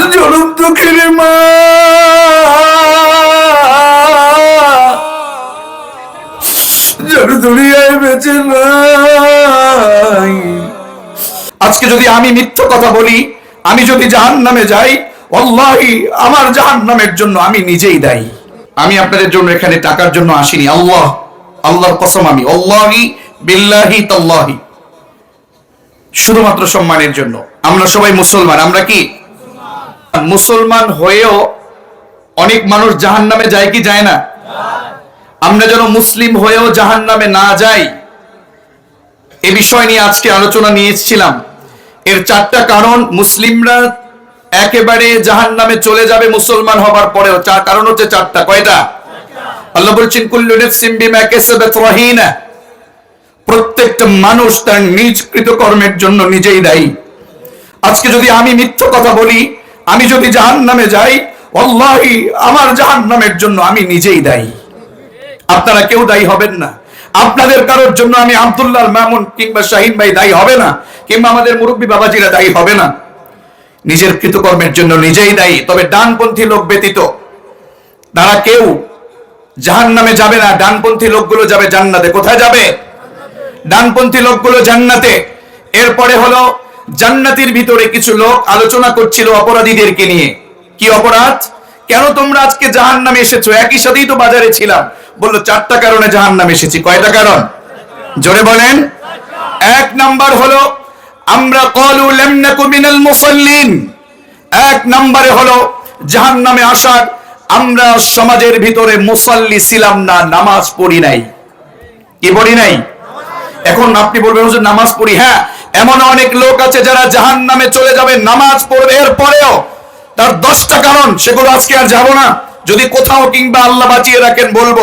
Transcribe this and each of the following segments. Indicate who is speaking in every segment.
Speaker 1: জনম দুঃখের মা। দুনিয়ায় বেঁচে নাই। আজকে যদি আমি মিথ্য কথা বলি, আমি যদি জাহান নামে যাই অল্লাহি আমার জাহান নামের জন্য আমি নিজেই দায়ী। আমি আপনাদের জন্য এখানে টাকার জন্য আসিনি। আল্লাহ, আল্লাহর কসম আমি। অল্লাহি বিল্লাহি তাল্লাহি। শুধুমাত্র সম্মানের জন্য। আমরা সবাই মুসলমান, আমরা কি মুসলমান হয়েও অনেক মানুষ জাহান নামে যায় কি যায় না? আমরা যেন মুসলিম হয়েও জাহান নামে না যাই, এ বিষয় নিয়ে আজকে আলোচনা নিয়েছিলাম। এর চারটা কারণ, মুসলিমরা একেবারে জাহান নামে চলে যাবে মুসলমান হবার পরেও। চার কারণ হচ্ছে চারটা, কয়টা? আল্লাহ বলছেন প্রত্যেকটা মানুষ তার নিজ কৃতকর্মের জন্য নিজেই দায়ী। আজকে যদি আমি মিথ্য কথা বলি আমি যদি জাহান নামে যাই অল্লাহি আমার জাহান নামের জন্য আমি নিজেই দায়ী। আপনারা কেউ দায়ী হবেন না। আপনাদের কারোর জন্য আমি আব্দুল্লাহ মামুন কিংবা শাহিন ভাই দায়ী হবে না, কিংবা আমাদের মুরব্বী বাবাজিরা দায়ী হবে না। নিজের কৃতকর্মের জন্য নিজেই দায়ী, তবে ডানপন্থী লোক ব্যতীত তারা কেউ জাহান নামে যাবে না। ডানপন্থী লোকগুলো যাবে জান্নাতে। কোথায় যাবে? ডানপন্থী লোকগুলো জান্নাতে। এরপরে হলো জান্নাতির ভিতরে কিছু লোক আলোচনা করছিল অপরাধীদেরকে নিয়ে। কি অপরাধ? কেন তোমরা আজকে জাহান নামে এসেছ? একই সাথেই তো বাজারে ছিলাম। বলল, চারটা কারণে জাহান নামে এসেছি। কয়টা কারণ? জোরে বলেন। এক নাম্বার হলো, আমরা কলু লামনাকু মিনাল মুসাল্লিন। এক নম্বরে হলো জাহান নামে আসার আমরা সমাজের ভিতরে মুসাল্লি ছিলাম না, নামাজ পড়ি নাই। কি পড়ি নাই? এখন আপনি বলবেন নামাজ পড়ি হ্যাঁ। এমন অনেক লোক আছে যারা জাহান নামে চলে যাবে, নামাজ পড়বে। এর পরেও তার দশটা কারণ, সেগুলো আজকে আর যাব না। যদি কোথাও কিংবা আল্লাহ বাঁচিয়ে রাখেন বলব,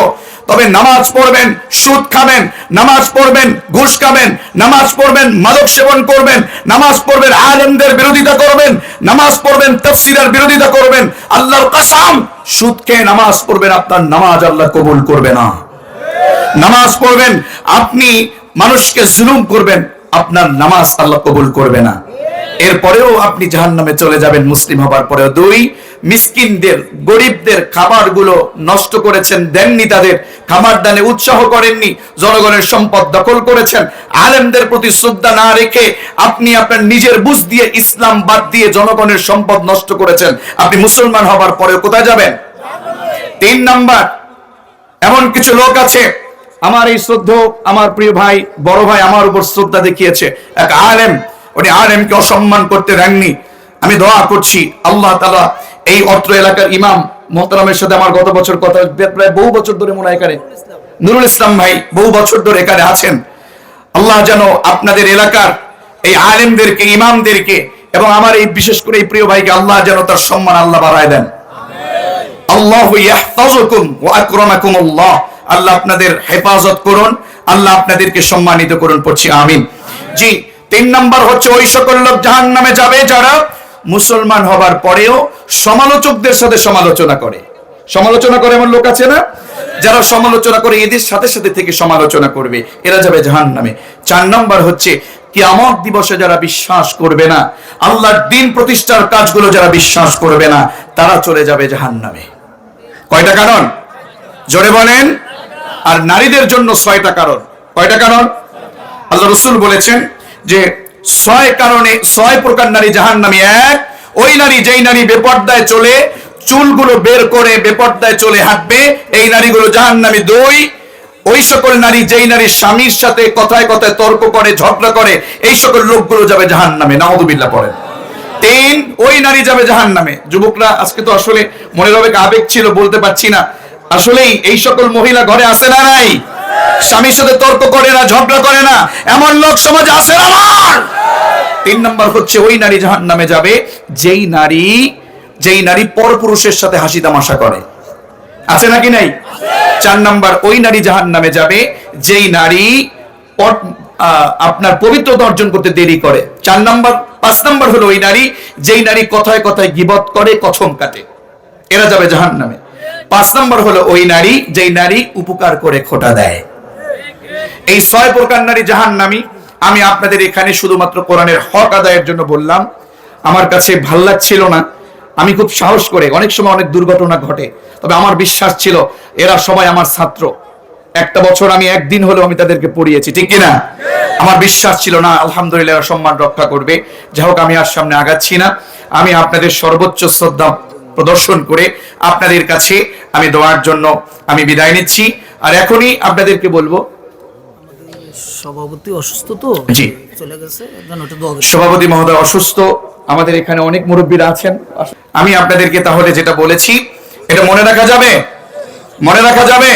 Speaker 1: তবে নামাজ পড়বেন, সুদ খাবেন, নামাজ পড়বেন, ঘুষ খাবেন, নামাজ পড়বেন, মাদক সেবন করবেন, নামাজ পড়বেন, আলেমদের বিরোধিতা করবেন, নামাজ পড়বেন, তফসিরের বিরোধিতা করবেন, আল্লাহর কাসাম, সুদ খেয়ে নামাজ পড়বেন, আপনার নামাজ আল্লাহ কবুল করবে না। নামাজ পড়বেন, আপনি মানুষকে জুলুম করবেন আপনার নামাজ আল্লাহ কবুল করবে না। এরপরেও আপনি জাহান নামে চলে যাবেন, মুসলিম হবার পরেও দুই, মিসকিনদের, গরিবদের খাবারগুলো নষ্ট করেছেন, দেননি তাদের খাবার দানে উৎসাহ করেননি, জনগণের সম্পদ দখল করেছেন। আলেমদের প্রতি শ্রদ্ধা না রেখে আপনি আপনার নিজের বুঝ দিয়ে ইসলাম বাদ দিয়ে জনগণের সম্পদ নষ্ট করেছেন। আপনি মুসলমান হবার পরেও কোথায় যাবেন? তিন নাম্বার, এমন কিছু লোক আছে আমার এই শ্রদ্ধ আমার প্রিয় ভাই, বড় ভাই আমার উপর শ্রদ্ধা দেখিয়েছে। এক আলেম, উনি আলেমকে অসম্মান করতে দেননি। আমি দোয়া করছি, আল্লাহ তালা এই অত্র এলাকার ইমাম মোহতারামের সাথে আমার গত বছর কথা প্রায় বহু বছর ধরে মনে হয় নুরুল ইসলাম ভাই বহু বছর ধরে এখানে আছেন। আল্লাহ যেন আপনাদের এলাকার এই আলেমদেরকে, ইমামদেরকে এবং আমার এই বিশেষ করে এই প্রিয় ভাইকে আল্লাহ যেন তার সম্মান আল্লাহ বাড়ায় দেন। আল্লাহ ইয়াহফাজুকুম ওয়া আকরামাকুমুল্লাহ। আল্লাহ আপনাদের হেফাজত করুন, আল্লাহ আপনাদেরকে সম্মানিত করুন, পড়ছি আমিন। জি, তিন নাম্বার হচ্ছে ওই সকল লোক জাহান্নামে যাবে যারা মুসলমান হবার পরেও সমালোচকদের সাথে সমালোচনা করে। সমালোচনা করে এমন লোক আছে না? যারা সমালোচনা করে, এদের সাথে সাথে থেকে সমালোচনা করবে। এরা যাবে জাহান্নামে। চার নাম্বার হচ্ছে কিয়ামত দিবসে যারা বিশ্বাস করবে না, আল্লাহর দিন প্রতিষ্ঠার কাজগুলো যারা বিশ্বাস করবে না, তারা চলে যাবে জাহান্নামে। কয়টা কারণ? জোরে বলেন। আর নারীদের জন্য ছয়টা কারণ। কয়টা কারণ? আল্লাহ রসুল বলেছেন যে ছয় কারণে, ছয় প্রকার নারী জাহান নামে এক, ওই নারী যেই নারী বেপর্দায় চলে, চুলগুলো বের করে বেপর্দায় চলে হাঁটবে, এই নারীগুলো জাহান নামে দুই, ওই সকল নারী যেই নারী স্বামীর সাথে কথায় কথায় তর্ক করে, ঝগড়া করে, এই সকল লোকগুলো যাবে জাহান নামে নাহদুবিল্লা পড়েন। তিন, ওই নারী যাবে জাহান নামে যুবকরা, আজকে তো আসলে মনের অনেক আবেগ ছিল, বলতে পারছি না। আসলেই এই সকল মহিলা ঘরে আসে না নাই? স্বামীর সাথে তর্ক করে না, ঝগড়া করে না, এমন লোক সমাজে না আমার? তিন নম্বর হচ্ছে ওই নারী জাহান নামে যাবে, যেই নারী যেই নারী পরপুরুষের সাথে হাসি তামাশা করে। আছে নাকি নাই? চার নাম্বার, ওই নারী জাহান নামে যাবে, যেই নারী আপনার পবিত্রতা অর্জন করতে দেরি করে। চার নাম্বার, পাঁচ নাম্বার হলো ওই নারী, যেই নারী কথায় কথায় গিবত করে, কথম কাটে। এরা যাবে জাহান নামে পাঁচ নম্বর হলো ওই নারী, যেই নারী উপকার করে খোটা দেয়। এই ছয় প্রকার নারী জাহান নামি আমি আপনাদের এখানে শুধুমাত্র কোরআনের হক আদায়ের জন্য বললাম। আমার কাছে ভালো লাগছিল না। আমি খুব সাহস করে, অনেক সময় অনেক দুর্ঘটনা ঘটে, তবে আমার বিশ্বাস ছিল এরা সবাই আমার ছাত্র। একটা বছর আমি একদিন হলেও আমি তাদেরকে পড়িয়েছি, ঠিক কিনা? আমার বিশ্বাস ছিল না, আলহামদুলিল্লাহ সম্মান রক্ষা করবে। যাই হোক, আমি আর সামনে আগাচ্ছি না। আমি আপনাদের সর্বোচ্চ শ্রদ্ধা প্রদর্শন করে আপনাদের কাছে আমি দোয়ার জন্য আমি বিদায় নিচ্ছি। আর এখনই আপনাদেরকে বলব
Speaker 2: সভাপতি অসুস্থ তো?
Speaker 1: জি।
Speaker 2: চলে গেছে।
Speaker 1: সভাপতি মহোদয় অসুস্থ আমাদের এখানে অনেক মুরব্বীরা আছেন। আমি আপনাদেরকে তাহলে যেটা বলেছি এটা মনে রাখা যাবে? মনে রাখা যাবে?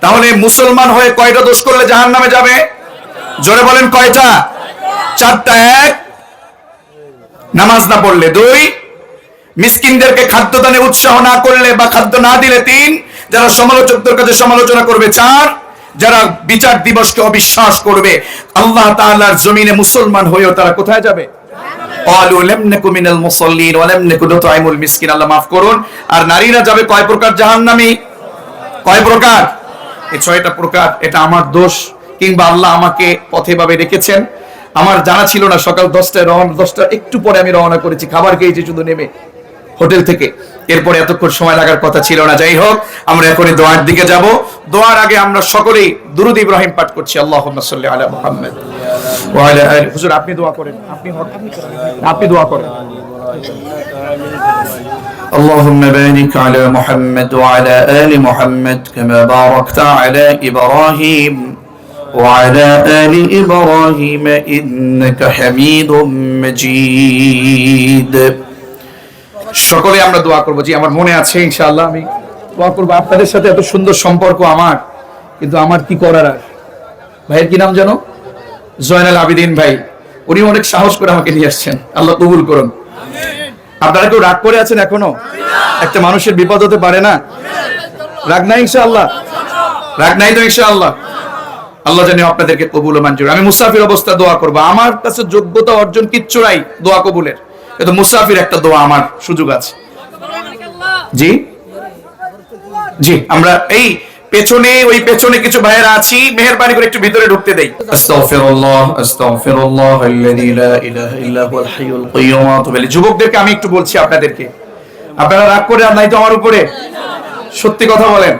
Speaker 1: তাহলে মুসলমান হয়ে কয়টা দোষ করলে জাহান নামে যাবে? জোরে বলেন কয়টা? চারটা এক। নামাজ না পড়লে দুই। মিসকিনদেরকে খাদ্যদানে উৎসাহ না করলে বা খাদ্য না দিলে তিন, যারা সমালোচকদের কাছে সমালোচনা করবে চার, যারা বিচার দিবসকে অবিশ্বাস করবে, আল্লাহ তাআলার জমিনে মুসলমান হয়েও তারা কোথায় যাবে? আমার আমার জানা ছিল না, সকাল দশটায় রওনা দশটা একটু পরে আমি রওনা করেছি। খাবার খেয়েছি, শুধু নেমে। হোটেল থেকে এরপরে এতক্ষণ সময় লাগার কথা ছিল না যাই হোক আমরা এখনই দোয়ার দিকে যাব দোয়ার আগে আমরা সকলেই দুরুদ ইব্রাহিম পাঠ করছি আল্লাহুম্মা সাল্লি আলা মুহাম্মদ ওয়া আলা আলি হুজুর আপনি দোয়া করেন আপনি আপনি দোয়া করেন اللهم بارك على محمد وعلى آل محمد كما باركت على إبراهيم وعلى آل إبراهيم إنك حميد مجيد সকলে আমরা দোয়া করব। জি, আমার মনে আছে, ইনশাআল্লাহ আমি দোয়া করব। আপনাদের সাথে এত সুন্দর সম্পর্ক আমার, কিন্তু আমার কি করার আর? ভাইয়ের কি নাম জানো জয়নাল আবিদিন ভাই। উনি অনেক সাহস করে আমাকে নিয়ে আসছেন। আল্লাহ কবুল করুন। আপনারা কেউ রাগ করে আছেন এখনও? একটা মানুষের বিপদ হতে পারে না? রাগ নাই, ইনশাআল্লাহ? রাগ নাই তো, ইনশাআল্লাহ? আল্লাহ জানি আপনাদেরকে কবুল ও মঞ্জুর। আমি মুসাফির অবস্থা দোয়া করব। আমার কাছে যোগ্যতা অর্জন কিচ্ছু নাই, দোয়া কবুলের। কিন্তু মুসাফির একটা দোয়া আমার সুযোগ আছে। জি? জি আমরা এই পেছনে ওই পেছনে কিছু ভাইয়েরা আছি মেহেরবানি করে একটু ভিতরে ঢুকতে দেই। আস্তাগফিরুল্লাহ আস্তাগফিরুল্লাহ আল্লাযী লা ইলাহা ইল্লা হুয়াল হাইয়ুল কাইয়্যুম ইলাইহি। যুবকদেরকে আমি একটু বলছি আপনাদেরকে। আপনারা রাগ করে আর নাই তো আমার উপরে? সত্যি কথা বলেন।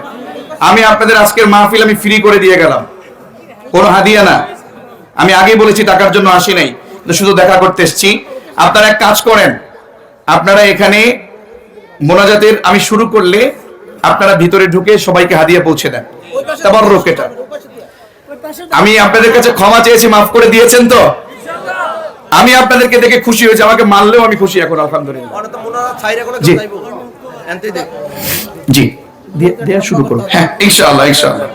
Speaker 1: আমি আপনাদের আজকের মাহফিল আমি ফ্রি করে দিয়ে গেলাম। কোনো হাদিয়া না। আমি আগেই বলেছি টাকার জন্য আসি নাই। শুধু দেখা করতে এসেছি। আপনারা এক কাজ করেন। আপনারা এখানে মোনাজাতের আমি শুরু করলে আপনারা ভিতরে ঢুকে সবাইকে হাদিয়া পৌঁছে দেন। তারপর রোকেটা আমি আপনাদের কাছে ক্ষমা চেয়েছি মাফ করে দিয়েছেন তো? আমি আপনাদেরকে দেখে খুশি হয়েছি আমাকে মানলেও আমি খুশি এখন আলহামদুলিল্লাহ। জি। জি। দিয়ে দেওয়া শুরু করুন হ্যাঁ ইনশাআল্লাহ ইনশাআল্লাহ।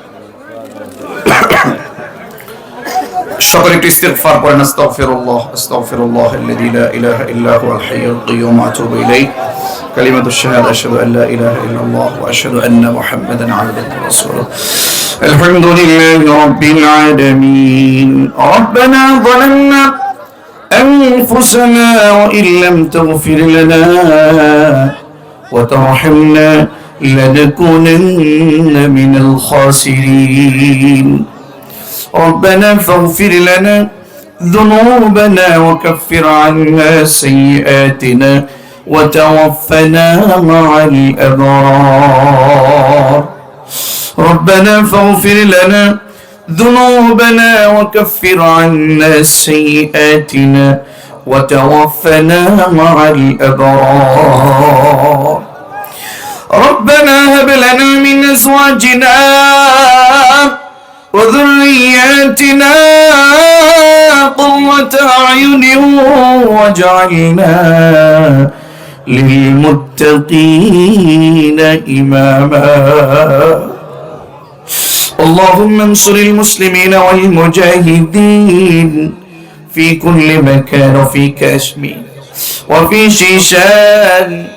Speaker 1: সকলে একটু ইস্তিগফার করেন আস্তাগফিরুল্লাহ আস্তাগফিরুল্লাহ الذي لا اله الا هو الحي القيوم اتوب اليه كلمة الشهادة أشهد أن لا إله إلا الله وأشهد أن محمدا عبده ورسوله الحمد لله رب العالمين ربنا ظلمنا أنفسنا وإن لم تغفر لنا وترحمنا لنكونن من الخاسرين ربنا فاغفر لنا ذنوبنا وكفر عنا سيئاتنا وتوفنا مع الأبرار. ربنا فاغفر لنا ذنوبنا وكفر عنا سيئاتنا وتوفنا مع الأبرار. ربنا هب لنا من أزواجنا وذرياتنا قرة أعين واجعلنا للمتقين إماما. اللهم انصر المسلمين والمجاهدين في كل مكان وفي كشمير وفي شيشان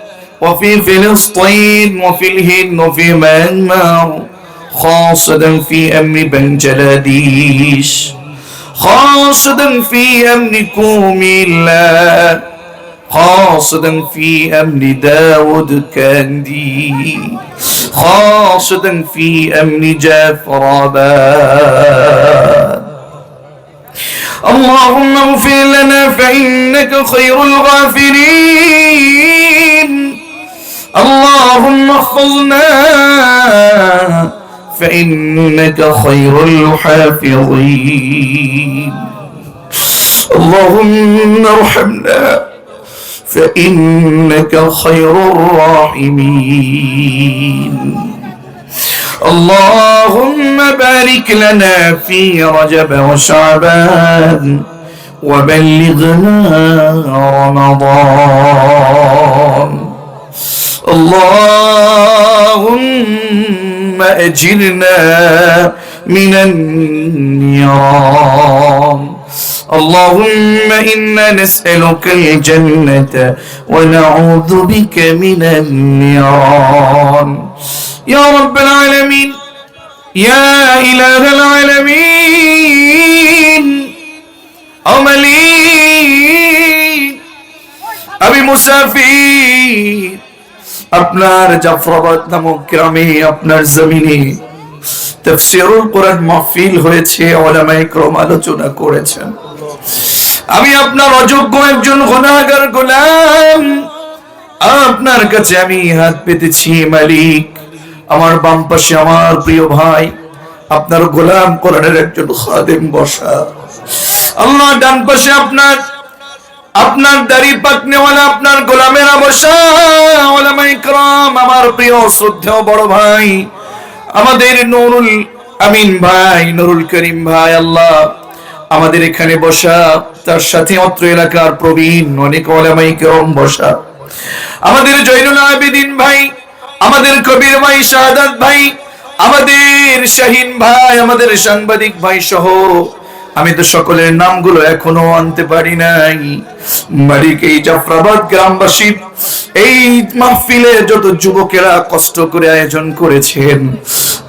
Speaker 1: وفي فلسطين وفي الهند وفي ميانمار. خاصة في أمن بنجلاديش. خاصة في أمن كوميلا. خاصة في أمن داود كاندي. خاصة في أمن جافراباد اللهم اغفر لنا فإنك خير الغافرين واحفظنا فإنك خير الحافظين. اللهم ارحمنا فإنك خير الراحمين. اللهم بارك لنا في رجب وشعبان وبلغنا رمضان. اللهم أجرنا من النيران. اللهم إنا نسألك الجنة ونعوذ بك من النيران. يا رب العالمين يا إله العالمين أملي أبي مسافر আপনার জাফরাবাদ নামক গ্রামে আপনার জমিনে তাফসীরুল কোরআন মাহফিল হয়েছে ওলামায়ে کرام আলোচনা করেছেন আমি আপনার অযোগ্য একজন গুনাহগার গোলাম আপনার কাছে আমি হাত পেতেছি মালিক আমার বাম পাশে আমার প্রিয় ভাই আপনার গোলাম কোরআনের একজন খাদেম বসা আল্লাহ ডান পাশে আপনার আপনার দাড়ি পাকনে আপনার গোলামের আবসাম আমার প্রিয় শ্রদ্ধেয় বড় ভাই, আমাদের নুরুল আমিন ভাই, নুরুল করিম ভাই, আল্লাহ আমাদের এখানে বসা, তার সাথে অত্র এলাকার প্রবীণ, অনেক ওলামাই কেরম বসা। আমাদের জৈনুল আবেদিন ভাই, আমাদের কবির ভাই শাহাদ ভাই, আমাদের শাহিন ভাই, আমাদের সাংবাদিক ভাই সহ আমি তো সকলের নামগুলো এখনও আনতে পারি নাই। মালিক এই জাফরাবাদ গ্রামবাসী, এই মাহফিলে যত যুবকেরা কষ্ট করে আয়োজন করেছেন,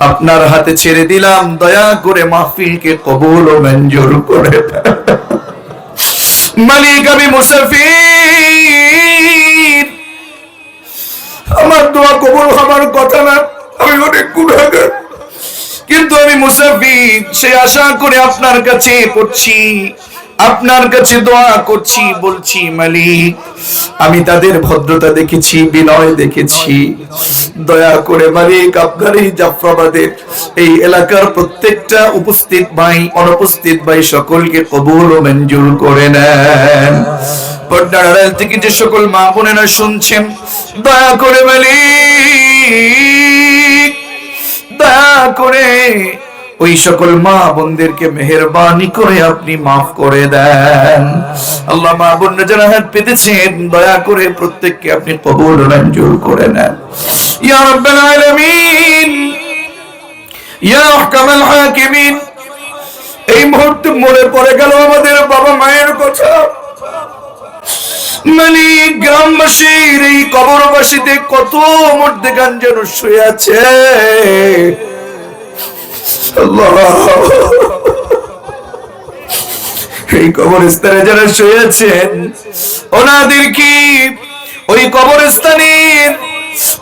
Speaker 1: আপনার হাতে ছেড়ে দিলাম, দয়া করে মাহফিলকে কবুল ও মঞ্জুর করে। মালিক আমি মুসাফির। আমার দোয়া কবুল হবার কথা না, আমি অনেক গুণাগার। কিন্তু আমি মুসাফির, সে আশা করে আপনার কাছে পড়ছি, আপনার কাছে দোয়া করছি, বলছি, মালিক, আমি তাদের ভদ্রতা দেখেছি, বিনয় দেখেছি। দয়া করে মালিক, আপনার এই জাফরাবাদের, এই এলাকার প্রত্যেকটা উপস্থিত ভাই, অনুপস্থিত ভাই, সকলকে কবুল ও মঞ্জুর করে নেন। পর্দার থেকে যে সকল মা বোনেরা শুনছেন, দয়া করে মালিক, দয়া করে ওই সকল মা বোনদেরকে মেহরবানি করে আপনি মাফ করে দেন। আল্লাহ মা বোন যারা পেতেছেন দয়া করে প্রত্যেককে আপনি কবুল মঞ্জুর করে নেন। ইয়া রাব্বাল আলামিন, ইয়া আহকামাল হাকিমিন, এই মুহূর্তে মনে পড়ে গেল আমাদের বাবা মায়ের কথা। মানে গ্রামবাসীর এই কবরবাসীতে কত মধ্যে গান যেন শুয়ে আছে। এই কবরস্থানে যারা ওনাদের কি ওই কবরস্থানের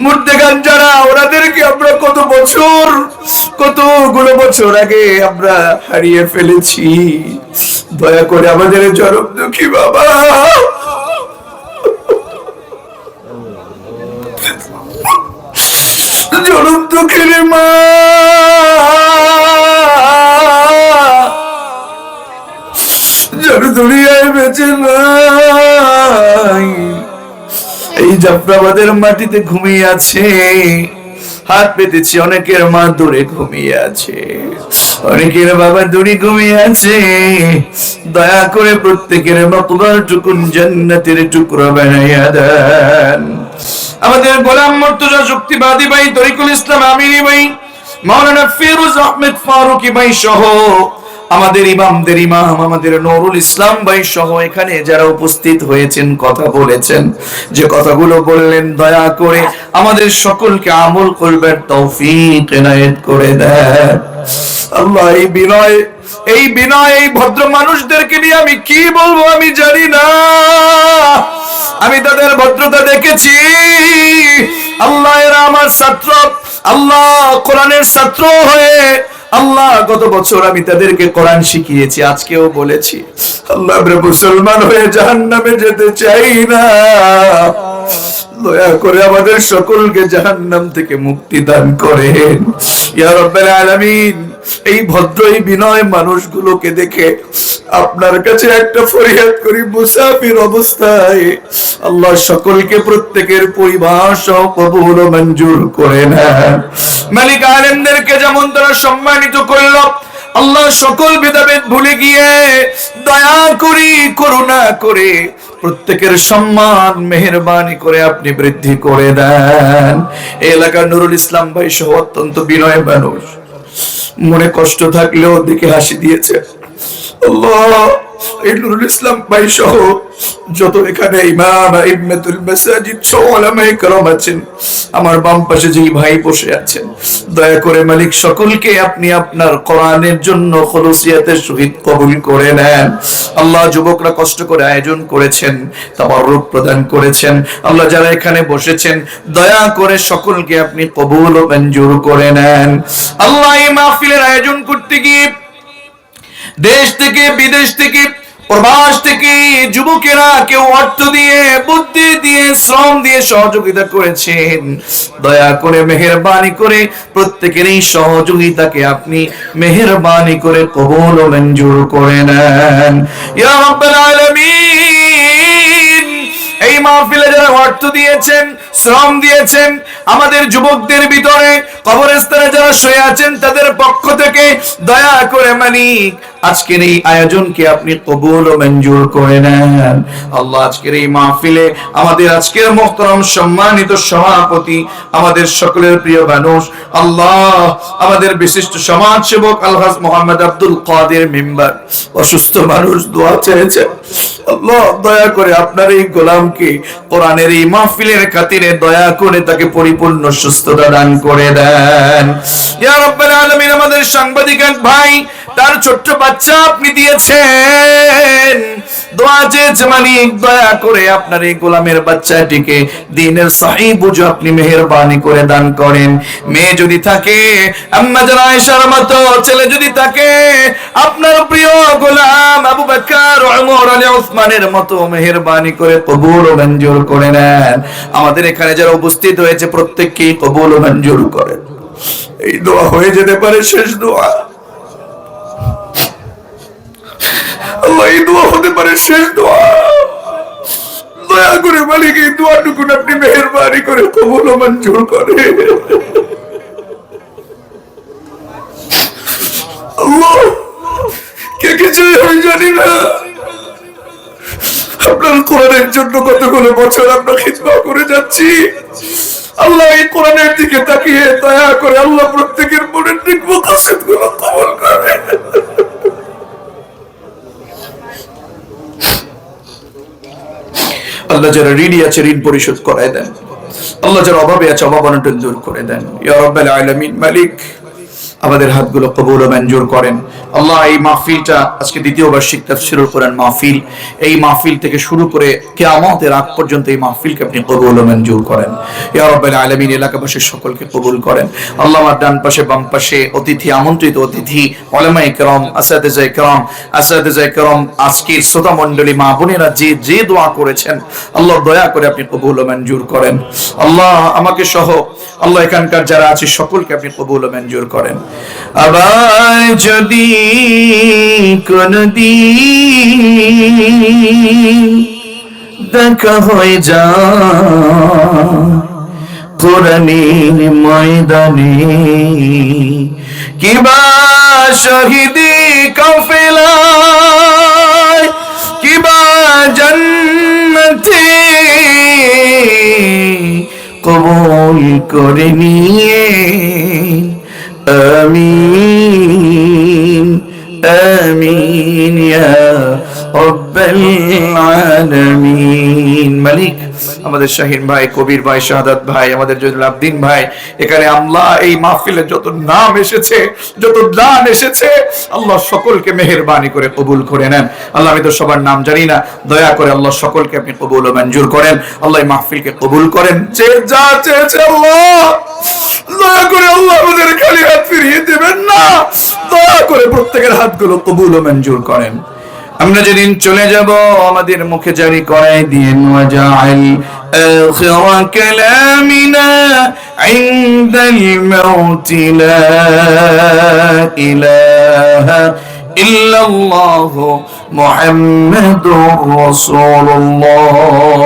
Speaker 1: মূর্তিগান যারা, ওনাদেরকে আমরা কত বছর, কতগুলো বছর আগে আমরা হারিয়ে ফেলেছি। দয়া করে আমাদের চরম দুঃখী বাবা। চরম দুঃখের মা। দুনিয়ায় বেঁচে নাই। এই জাফরাবাদের মাটিতে ঘুমিয়ে আছে হাত পেতেছি অনেকের মা দূরে ঘুমিয়ে আছে, অনেকের বাবা দূরে ঘুমিয়ে আছে। দয়া করে প্রত্যেকের মকবার টুকুন জান্নাতের টুকরো বানাইয়া দেন। আমাদের গোলাম মর্তুজা শক্তিবাদী ভাই তরিকুল ইসলাম আমিনী ভাই, মাওলানা ফিরোজ আহমেদ ফারুকি ভাই সহ আমাদের ইমামদের ইমাম, আমাদের নুরুল ইসলাম ভাই সহ এখানে যারা উপস্থিত হয়েছেন, কথা বলেছেন। যে কথাগুলো বললেন, দয়া করে আমাদের সকলকে আমল করবার তৌফিক এনায়েত করে দেন। আল্লাহ, এই বিনয় এই বিনয়, এই ভদ্র মানুষদেরকে নিয়ে আমি কি বলব আমি জানি না। আমি তাদের ভদ্রতা দেখেছি। আল্লাহ, এরা আমার ছাত্র। আল্লাহ, কোরআনের ছাত্র হয়ে আল্লাহ, গত বছর আমি তাদেরকে কোরআন শিখিয়েছি, আজকেও বলেছি, আল্লাহ মুসলমান হয়ে জাহান্নামে যেতে চাই না। দয়া করে আমাদের সকলকে জাহান্নাম থেকে মুক্তি দান করেন। ইয়া রাব্বাল আলামিন এই ভদ্র, এই বিনয় মানুষগুলোকে দেখে আপনার কাছে একটা ফরিয়াদ করি, মুসাফির অবস্থায়। আল্লাহ সকলকে প্রত্যেকের পরিবার সহ কবুল মঞ্জুর করে নেন। মালিক আলেমদেরকে যেমন তারা সম্মানিত করল, আল্লাহ সকল ভেদাভেদ ভুলে গিয়ে দয়া করি, করুণা করে প্রত্যেকের সম্মান, মেহরবানি করে আপনি বৃদ্ধি করে দেন। এলাকার নুরুল ইসলাম ভাই সহ অত্যন্ত বিনয় মানুষ। মনে কষ্ট থাকলেও দিকে হাসি দিয়েছে। আমার বাম পাশে যেই ভাই বসে আছেন, দয়া করে মালিক, সকলকে আপনি আপনার কোরআনের জন্য খলুসিয়াতের সহিত কবুল করে নেন। আল্লাহ যুবকরা কষ্ট করে আয়োজন করেছেন, তাবাররুক প্রদান করেছেন। আল্লাহ যারা এখানে বসেছেন, দয়া করে সকলকে আপনি কবুল ও মঞ্জুর করে নেন। আল্লাহ এই মাহফিলের আয়োজন করতে গিয়ে দেশ থেকে, বিদেশ থেকে, প্রবাস থেকে যুবকেরা কেউ অর্থ দিয়ে, বুদ্ধি দিয়ে, শ্রম দিয়ে সহযোগিতা করেছেন। দয়া করে মেহেরবানি করে প্রত্যেকের এই সহযোগিতাকে আপনি মেহেরবানি করে কবুল ও মঞ্জুর করে নেন। ইয়া এই মাহফিলে যারা অর্থ দিয়েছেন, শ্রম দিয়েছেন, আমাদের যুবকদের ভিতরে কবরস্থানে যারা শুয়ে আছেন, তাদের পক্ষ থেকে দয়া করে মালিক আজকের এই আয়োজনকে আপনি কবুল ও মঞ্জুর করে নেন। আল্লাহ আজকের এই মাহফিলে আমাদের আজকের মোহতরম সম্মানিত সভাপতি, আমাদের সকলের প্রিয় মানুষ, আল্লাহ আমাদের বিশিষ্ট সমাজ সেবক আলহাজ মোহাম্মদ আব্দুল কাদের মেম্বার। অসুস্থ মানুষ দোয়া চেয়েছেন। আল্লাহ দয়া করে আপনার এই গোলামকে কোরআনের এই মাহফিলের খাতিরে দয়া করে তাকে পরিপূর্ণ সুস্থতা দান করে দেন। ইয়া রাব্বাল আলামিন, আমাদের সাংবাদিক ভাই তার ছোট্ট আপনি দিয়েছেন। দোয়া চেয়েছে মালিক দয়া করে আপনার এই গোলামের বাচ্চাটিকে দিনের সহি বুঝো আপনি মেহেরবানি করে দান করেন। মেয়ে যদি থাকে, আম্মা যারা মতো, ছেলে যদি থাকে, আপনার প্রিয় গোলাম আবু বকর, ওমর আলী, ওসমানের মতো মেহেরবানি করে কবুল মঞ্জুর করে নেন। আমাদের এখানে যারা উপস্থিত হয়েছে, প্রত্যেককেই কবুল মঞ্জুর করেন। এই দোয়া হয়ে যেতে পারে শেষ দোয়া। আল্লাহ, এই দোয়া হতে পারে শেষ দোয়া। দয়া করে মালিক, এই দোয়াটুকু আপনি মেহরবানি করে কবুল মঞ্জুর করে। আল্লাহ বছর আমরা করে যাচ্ছি। আল্লাহ, এই দিকে তাকিয়ে দয়া করে আল্লাহ প্রত্যেকের মনের দিক মুখাসিদগুলো কবল করে। আল্লাহ যারা ঋণী আছে, ঋণ পরিশোধ করায় দেন। আল্লাহ যারা অভাবে আছে, অভাব অনটন দূর করে দেন। ইয়া আলামিন, মালিক। আমাদের হাতগুলো কবুল ও মঞ্জুর করেন। আল্লাহ, এই মাহফিলটা আজকে দ্বিতীয় বার্ষিক তাফসিরুল কোরআন মাহফিল। এই মাহফিল থেকে শুরু করে কিয়ামতের আগ পর্যন্ত এই মাহফিলকে আপনি কবুল ও মঞ্জুর করেন। ইয়া রাব্বাল আলামিন এলাকাবাসীর সকলকে কবুল করেন। আল্লাহ আমার ডান পাশে, বাম পাশে অতিথি, আমন্ত্রিত অতিথি, ওলামায়ে কেরাম আসাদিজায়ে কেরাম আসাদিজায়ে কেরাম, আজকের শ্রোতা মণ্ডলী, মা বোনেরা যে যে দোয়া করেছেন, আল্লাহ দয়া করে আপনি কবুল ও মঞ্জুর করেন। আল্লাহ আমাকে সহ, আল্লাহ এখানকার যারা আছে, সকলকে আপনি কবুল ও মঞ্জুর করেন। আবার যদি কোনদিন দেখা হয়ে যা কোরআনের ময়দানে, কিবা শহীদি কাফেলায়, কিবা জন্নতে কবুল করে নিয়ে আমিন আমিন ইয়া রব্বাল আলামিন মালিক, আমাদের শাহিন ভাই, কবির ভাই, শাহাদাত ভাই, আমাদের জয়নুল ভাই, এখানে আমলা, এই মাহফিলে যত নাম এসেছে, যত দান এসেছে, আল্লাহ সকলকে মেহেরবানি করে কবুল করে নেন। আল্লাহ, আমি তো সবার নাম জানি না, দয়া করে আল্লাহ সকলকে আপনি কবুল ও মঞ্জুর করেন। আল্লাহ এই মাহফিলকে কবুল করেন। যে যা চেয়েছে আল্লাহ। দয়া করে আল্লাহ আমাদের খালি হাত ফিরিয়ে দেবেন না। দয়া করে প্রত্যেকের হাতগুলো কবুল মঞ্জুর করেন। আমরা যেদিন চলে যাব, আমাদের মুখে জারি করাই দিয়ে ওয়াজাল আখির কালামিনা ইনদাল মাউত লা ইলাহা ইল্লাল্লাহ মুহাম্মাদুর রাসূলুল্লাহ।